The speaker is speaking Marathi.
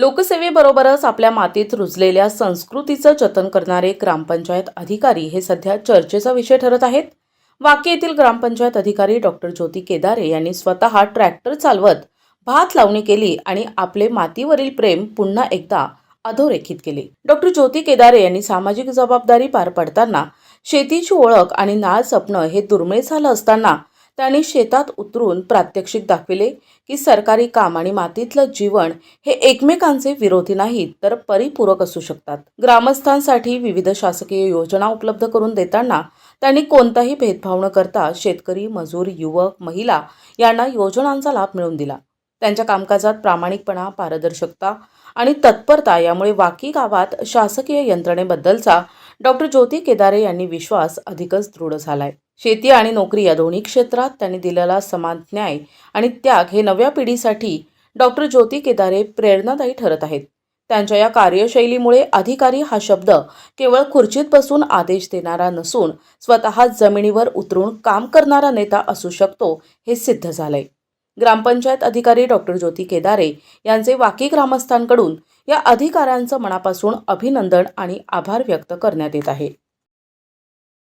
लोकसेवेबरोबरच आपल्या मातीत रुजलेल्या संस्कृतीचं जतन करणारे ग्रामपंचायत अधिकारी हे सध्या चर्चेचा विषय ठरत आहेत. वाकी येथील ग्रामपंचायत अधिकारी डॉक्टर ज्योती केदारे यांनी स्वतः ट्रॅक्टर चालवत भात लावणी केली आणि आपले मातीवरील प्रेम पुन्हा एकदा अधोरेखित केले. डॉक्टर ज्योती केदारे यांनी सामाजिक जबाबदारी पार पाडताना शेतीची ओळख आणि नाळ जपणं हे दुर्मिळ झालं असताना त्यांनी शेतात उतरून प्रात्यक्षिक दाखविले की सरकारी काम आणि मातीतलं जीवन हे एकमेकांचे विरोधी नाहीत तर परिपूरक असू शकतात. ग्रामस्थांसाठी विविध शासकीय योजना उपलब्ध करून देताना त्यांनी कोणताही भेदभाव न करता शेतकरी मजूर युवक महिला यांना योजनांचा लाभ मिळवून दिला. त्यांच्या कामकाजात प्रामाणिकपणा पारदर्शकता आणि तत्परता यामुळे वाकी गावात शासकीय यंत्रणेबद्दलचा डॉक्टर ज्योती केदारे यांनी विश्वास अधिकच दृढ झालाय. शेती आणि नोकरी या दोन्ही क्षेत्रात त्यांनी दिलेला समान न्याय आणि त्याग हे नव्या पिढीसाठी डॉक्टर ज्योती केदारे प्रेरणादायी ठरत आहेत. त्यांच्या या कार्यशैलीमुळे अधिकारी हा शब्द केवळ खुर्चीत बसून आदेश देणारा नसून स्वतः जमिनीवर उतरून काम करणारा नेता असू शकतो हे सिद्ध झालंय. ग्रामपंचायत अधिकारी डॉक्टर ज्योती केदारे यांचे वाकी ग्रामस्थांकडून या अधिकाऱ्यांचं मनापासून अभिनंदन आणि आभार व्यक्त करण्यात येत आहे.